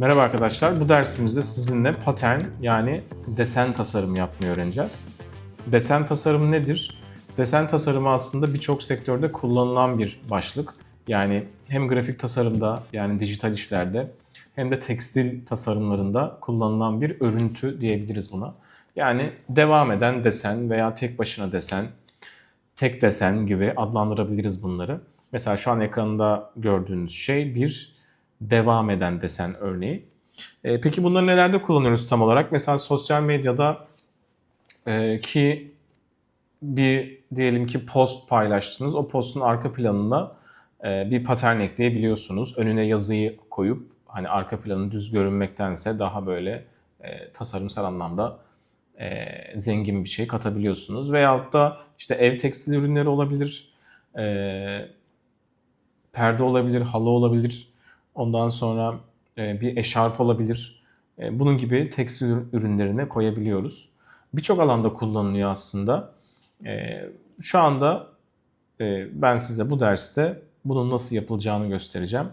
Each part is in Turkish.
Merhaba arkadaşlar. Bu dersimizde sizinle patern yani desen tasarımı yapmayı öğreneceğiz. Desen tasarımı nedir? Desen tasarımı aslında birçok sektörde kullanılan bir başlık. Yani hem grafik tasarımda yani dijital işlerde hem de tekstil tasarımlarında kullanılan bir örüntü diyebiliriz buna. Yani devam eden desen veya tek başına desen, tek desen gibi adlandırabiliriz bunları. Mesela şu an ekranda gördüğünüz şey bir devam eden desen örneği. E, peki bunları nelerde kullanıyoruz tam olarak? Mesela sosyal medyada e, ki bir diyelim ki post paylaştınız. O postun arka planına e, bir patern ekleyebiliyorsunuz. Önüne yazıyı koyup hani arka planı düz görünmektense daha böyle e, tasarımsal anlamda e, zengin bir şey katabiliyorsunuz. Veyahut da işte ev tekstil ürünleri olabilir, e, perde olabilir, halı olabilir. Ondan sonra e, bir eşarp olabilir. E, bunun gibi tekstil ürünlerine koyabiliyoruz. Birçok alanda kullanılıyor aslında. E, şu anda ben size bu derste bunun nasıl yapılacağını göstereceğim.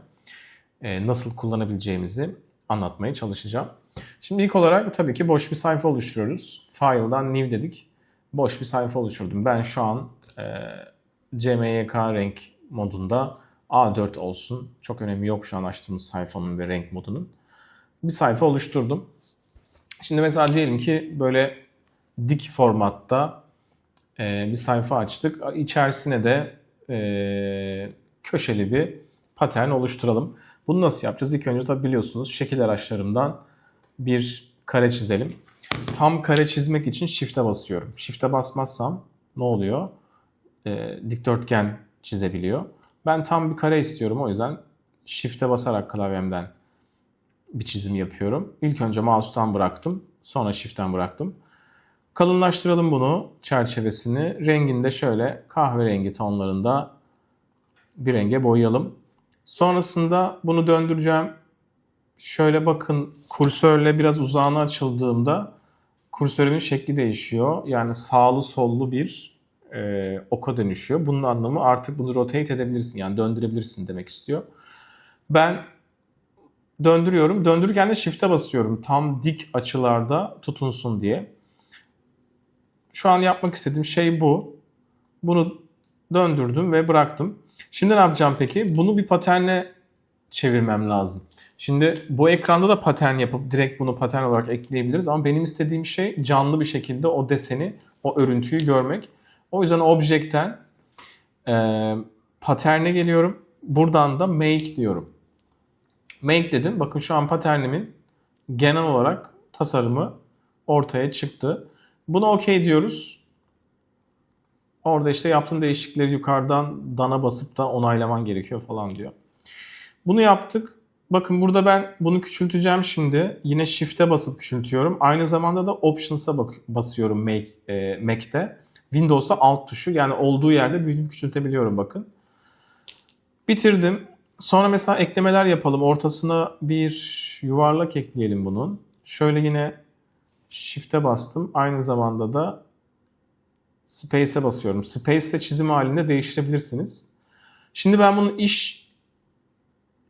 Nasıl kullanabileceğimizi anlatmaya çalışacağım. Şimdi ilk olarak tabii ki boş bir sayfa oluşturuyoruz. File'dan new dedik. Boş bir sayfa oluşturdum. Ben şu an e, CMYK renk modunda A4 olsun. Çok önemi yok şu an açtığımız sayfanın ve renk modunun. Bir sayfa oluşturdum. Şimdi mesela diyelim ki böyle dik formatta e, bir sayfa açtık. İçerisine de e, köşeli bir patern oluşturalım. Bunu nasıl yapacağız? İlk önce tabi biliyorsunuz şekil araçlarımdan bir kare çizelim. Tam kare çizmek için shift'e basıyorum. Shift'e basmazsam ne oluyor? E, dikdörtgen çizebiliyor. Ben tam bir kare istiyorum o yüzden shift'e basarak klavyemden bir çizim yapıyorum. İlk önce mouse'tan bıraktım. Sonra shift'ten bıraktım. Kalınlaştıralım bunu çerçevesini. Rengini de şöyle kahverengi tonlarında bir renge boyayalım. Sonrasında bunu döndüreceğim. Şöyle bakın kursörle biraz uzağına açıldığımda kursörümün şekli değişiyor. Yani sağlı sollu bir e, oka dönüşüyor. Bunun anlamı artık bunu rotate edebilirsin yani döndürebilirsin demek istiyor. Ben döndürüyorum. Döndürürken de shift'e basıyorum. Tam dik açılarda tutunsun diye. Şu an yapmak istediğim şey bu. Bunu döndürdüm ve bıraktım. Şimdi ne yapacağım peki? Bunu bir paterne çevirmem lazım. Şimdi bu ekranda da patern yapıp direkt bunu patern olarak ekleyebiliriz ama benim istediğim şey canlı bir şekilde o deseni, o örüntüyü görmek. O yüzden objekten e, paterne geliyorum. Buradan da make diyorum. Make dedim. Bakın şu an paternimin genel olarak tasarımı ortaya çıktı. Buna OK diyoruz. Orada işte yaptığın değişiklikleri yukarıdan dana basıp da onaylaman gerekiyor falan diyor. Bunu yaptık. Bakın burada ben bunu küçülteceğim şimdi. Yine Shift'e basıp küçültüyorum. Aynı zamanda da Options'a basıyorum Make, e, Mac'te. Windows'ta Alt tuşu yani olduğu yerde büyütüp küçültebiliyorum bakın. Bitirdim. Sonra mesela eklemeler yapalım. Ortasına bir yuvarlak ekleyelim bunun. Şöyle yine Shift'e bastım. Aynı zamanda da Space'e basıyorum. Space'te çizim halinde değiştirebilirsiniz. Şimdi ben bunun iş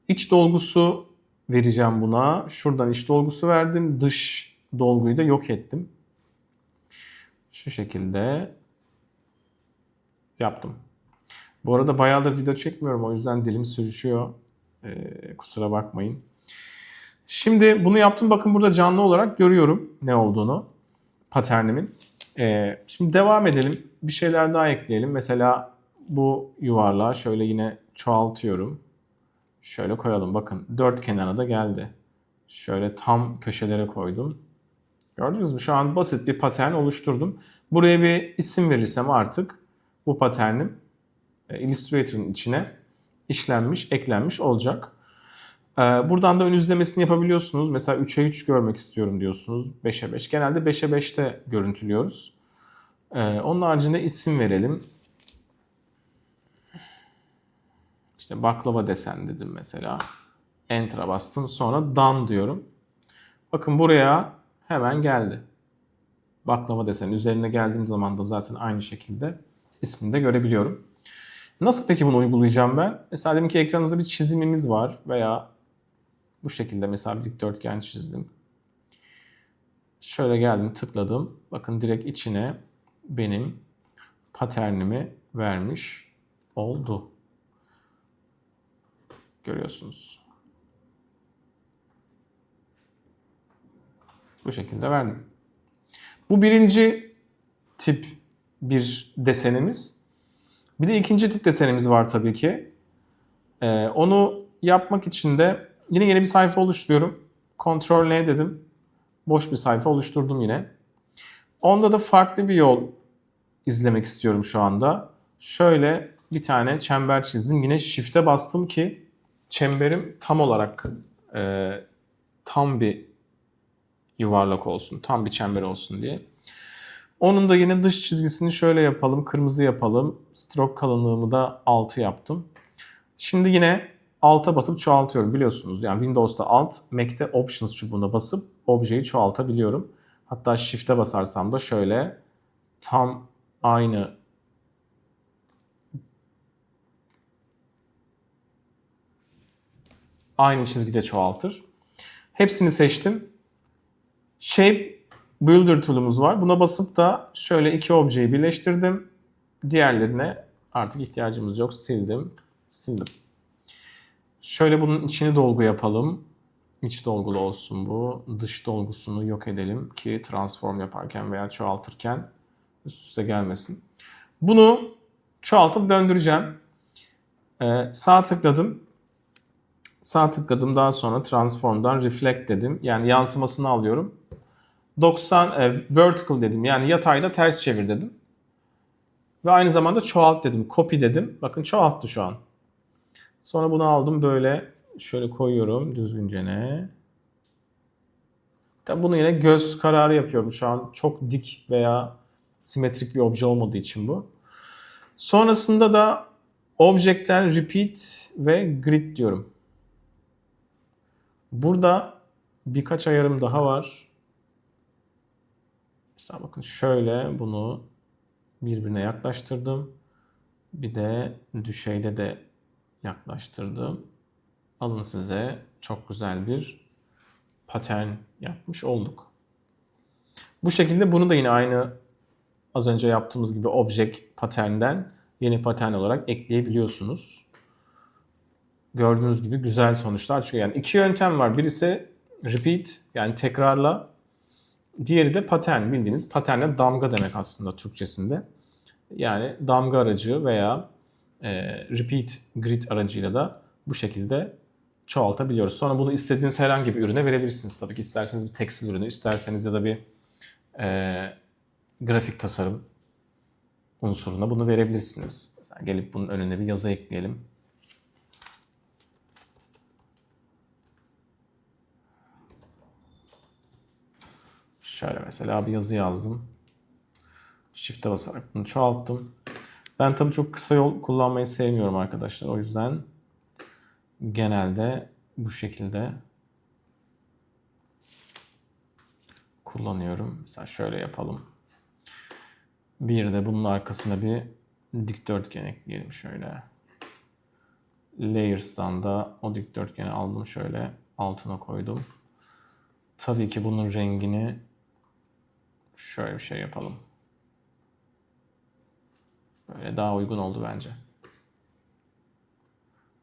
iç dolgusu vereceğim buna. Şuradan iç dolgusu verdim. Dış dolguyu da yok ettim. Şu şekilde yaptım. Bu arada bayağıdır video çekmiyorum. O yüzden dilim sürüşüyor. Ee, kusura bakmayın. Şimdi bunu yaptım. Bakın burada canlı olarak görüyorum ne olduğunu. Paternimin. Ee, şimdi devam edelim. Bir şeyler daha ekleyelim. Mesela bu yuvarlağı şöyle yine çoğaltıyorum. Şöyle koyalım. Bakın dört kenara da geldi. Şöyle tam köşelere koydum. Gördünüz mü? Şu an basit bir patern oluşturdum. Buraya bir isim verirsem artık bu paternim e, Illustrator'ın içine işlenmiş, eklenmiş olacak. E, buradan da ön izlemesini yapabiliyorsunuz. Mesela 3'e 3 görmek istiyorum diyorsunuz. 5'e 5. Genelde 5'e 5'te görüntülüyoruz. E, onun haricinde isim verelim. İşte baklava desen dedim mesela. Enter'a bastım. Sonra done diyorum. Bakın buraya hemen geldi. Baklava desen üzerine geldiğim zaman da zaten aynı şekilde ismini görebiliyorum. Nasıl peki bunu uygulayacağım ben? Mesela diyelim ki ekranınızda bir çizimimiz var veya Bu şekilde mesela bir dikdörtgen çizdim. Şöyle geldim tıkladım. Bakın direkt içine benim paternimi vermiş oldu. Görüyorsunuz. Bu şekilde verdim. Bu birinci tip bir desenimiz. Bir de ikinci tip desenimiz var tabii ki. Ee, onu yapmak için de yine yeni bir sayfa oluşturuyorum. Ctrl N dedim. Boş bir sayfa oluşturdum yine. Onda da farklı bir yol izlemek istiyorum şu anda. Şöyle bir tane çember çizdim. Yine Shift'e bastım ki çemberim tam olarak e, tam bir yuvarlak olsun. Tam bir çember olsun diye. Onun da yine dış çizgisini şöyle yapalım. Kırmızı yapalım. Stroke kalınlığımı da 6 yaptım. Şimdi yine alta basıp çoğaltıyorum biliyorsunuz. Yani Windows'ta alt, Mac'te Options çubuğuna basıp objeyi çoğaltabiliyorum. Hatta Shift'e basarsam da şöyle tam aynı aynı çizgide çoğaltır. Hepsini seçtim. Shape Builder tool'umuz var. Buna basıp da şöyle iki objeyi birleştirdim. Diğerlerine artık ihtiyacımız yok. Sildim. Sildim. Şöyle bunun içini dolgu yapalım. İç dolgulu olsun bu. Dış dolgusunu yok edelim ki transform yaparken veya çoğaltırken üst üste gelmesin. Bunu çoğaltıp döndüreceğim. Ee, sağ tıkladım. Sağ tıkladım daha sonra transform'dan reflect dedim. Yani yansımasını alıyorum. 90 e, vertical dedim. Yani yatayla ters çevir dedim. Ve aynı zamanda çoğalt dedim. Copy dedim. Bakın çoğalttı şu an. Sonra bunu aldım böyle şöyle koyuyorum düzgünce ne. Tabi bunu yine göz kararı yapıyorum şu an. Çok dik veya simetrik bir obje olmadığı için bu. Sonrasında da Object'ten Repeat ve Grid diyorum. Burada birkaç ayarım daha var. Mesela bakın şöyle bunu birbirine yaklaştırdım. Bir de düşeyle de yaklaştırdım. Alın size çok güzel bir patern yapmış olduk. Bu şekilde bunu da yine aynı az önce yaptığımız gibi object paternden yeni patern olarak ekleyebiliyorsunuz. Gördüğünüz gibi güzel sonuçlar çıkıyor. Yani iki yöntem var. Birisi repeat yani tekrarla. Diğeri de patern bildiğiniz paterne damga demek aslında Türkçesinde. Yani damga aracı veya e, repeat grid aracıyla da bu şekilde çoğaltabiliyoruz. Sonra bunu istediğiniz herhangi bir ürüne verebilirsiniz. Tabii ki isterseniz bir tekstil ürünü, isterseniz ya da bir e, grafik tasarım unsuruna bunu verebilirsiniz. Mesela gelip bunun önüne bir yazı ekleyelim. Şöyle mesela bir yazı yazdım. Shift'e basarak bunu çoğalttım. Ben tabii çok kısa yol kullanmayı sevmiyorum arkadaşlar. O yüzden genelde bu şekilde kullanıyorum. Mesela şöyle yapalım. Bir de bunun arkasına bir dikdörtgen ekleyelim şöyle. Layers'tan da o dikdörtgeni aldım şöyle altına koydum. Tabii ki bunun rengini şöyle bir şey yapalım. Böyle daha uygun oldu bence.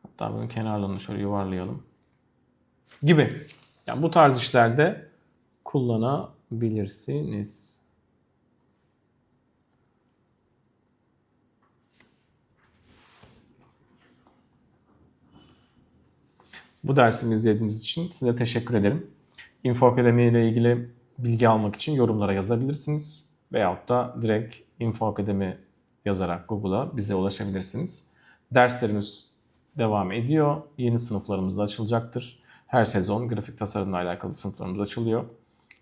Hatta bunun kenarlarını şöyle yuvarlayalım. Gibi. Yani bu tarz işlerde kullanabilirsiniz. Bu dersimi izlediğiniz için size teşekkür ederim. Info Akademi ile ilgili bilgi almak için yorumlara yazabilirsiniz. Veyahut da direkt Info Akademi yazarak Google'a bize ulaşabilirsiniz. Derslerimiz devam ediyor. Yeni sınıflarımız da açılacaktır. Her sezon grafik tasarımla alakalı sınıflarımız açılıyor.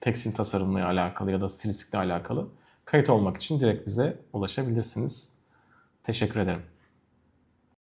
Tekstil tasarımla alakalı ya da stilistikle alakalı. Kayıt olmak için direkt bize ulaşabilirsiniz. Teşekkür ederim.